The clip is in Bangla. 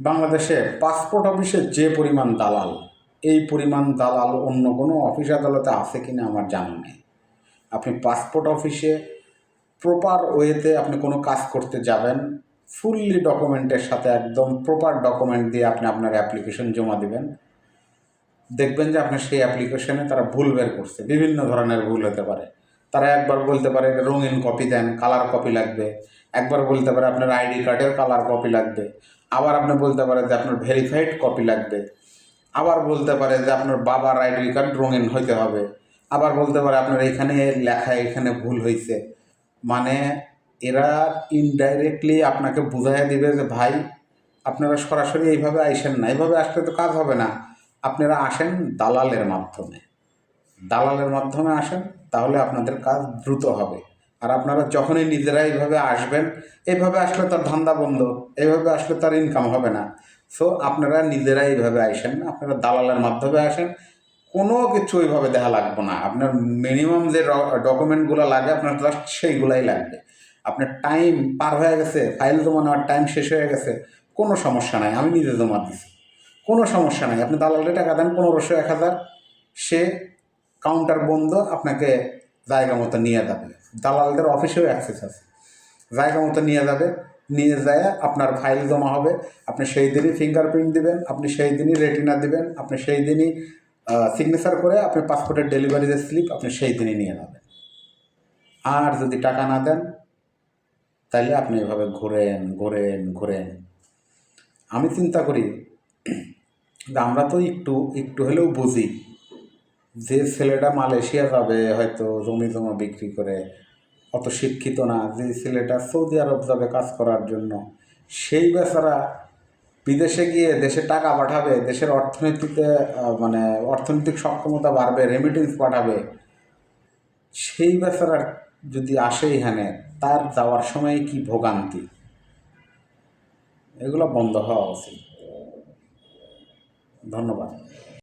বাংলাদেশে পাসপোর্ট অফিসে যে পরিমাণ দালাল, এই পরিমাণ দালাল অন্য কোনো অফিস আদালতে আছে কি না আমার জানা নেই। আপনি পাসপোর্ট অফিসে প্রপার ওয়েতে আপনি কোনো কাজ করতে যাবেন ফুললি ডকুমেন্টের সাথে একদম প্রপার ডকুমেন্ট দিয়ে আপনি আপনার অ্যাপ্লিকেশন জমা দেবেন। দেখবেন যে আপনার সেই অ্যাপ্লিকেশনে তারা ভুল বের করছে, বিভিন্ন ধরনের ভুল হতে পারে। তারা একবার বলতে পারে রঙিন কপি দেন কালার কপি লাগবে। একবার বলতে পারে আপনার আইডি কার্ডের কালার কপি লাগবে। আবার আপনি বলতে পারেন যে আপনার ভেরিফাইড কপি লাগবে। আবার বলতে পারে যে আপনার বাবার আইডি কার্ড রঙিন হইতে হবে। আবার বলতে পারে আপনার এখানে লেখা এখানে ভুল হয়েছে মানে এরা ইনডাইরেক্টলি আপনাকে বুঝাইয়া দিবে যে, ভাই, আপনারা সরাসরি এইভাবে আইসেন না। এইভাবে আসলে তো কাজ হবে না। আপনারা আসেন দালালের মাধ্যমে। দালালের মাধ্যমে আসেন, তাহলে আপনাদের কাজ দ্রুত হবে। আর আপনারা যখনই নিজেরা এইভাবে আসবেন, এইভাবে আসলে তার ধান্দা বন্ধ, এইভাবে আসলে তার ইনকাম হবে না। সো আপনারা নিজেরা এইভাবে আসেন না আপনারা দালালের মাধ্যমে আসেন, কোনো কিছু ওইভাবে দেখা লাগবে না। আপনার মিনিমাম যে ডকুমেন্টগুলো লাগে, আপনার জাস্ট সেইগুলাই লাগবে। আপনার টাইম পার হয়ে গেছে ফাইল জমা নেওয়ার টাইম শেষ হয়ে গেছে, কোনো সমস্যা নাই, আমি নিজে জমা দিছি। কোনো সমস্যা নাই, আপনি দালালে টাকা দেন, পনেরোশো, এক হাজার, সে কাউন্টার বন্ধ, আপনাকে জায়গা মতো নিয়ে যাবে। দালালদের অফিসেও অ্যাক্সেস আছে। জায়গা মতো নিয়ে যাবে, নিয়ে যায়, আপনার ফাইল জমা হবে, আপনি সেই দিনই ফিঙ্গারপ্রিন্ট দিবেন, আপনি সেই দিনই রেটিনা দিবেন, আপনি সেই দিনই সিগনেচার করে আপনি পাসপোর্টের ডেলিভারি যে স্লিপ আপনি সেই দিনই নিয়ে যাবেন। আর যদি টাকা না দেন তাহলে আপনি এভাবে ঘোরেন ঘোরেন ঘোরেন। আমি চিন্তা করি আমরা তো একটু একটু হলেও বুঝি যে ছেলেটা মালয়েশিয়া যাবে, হয়তো জমি জমা বিক্রি করে, অত শিক্ষিত না, যে ছেলেটা সৌদি আরব যাবে কাজ করার জন্য, সেই বেচারা বিদেশে গিয়ে দেশে টাকা পাঠাবে, দেশের অর্থনীতিতে মানে অর্থনৈতিক সক্ষমতা বাড়বে রেমিটেন্স পাঠাবে, সেই বেচারার যদি আসে এখানে, তার যাওয়ার সময় কি ভোগান্তি? এগুলো বন্ধ হওয়া উচিত। ধন্যবাদ।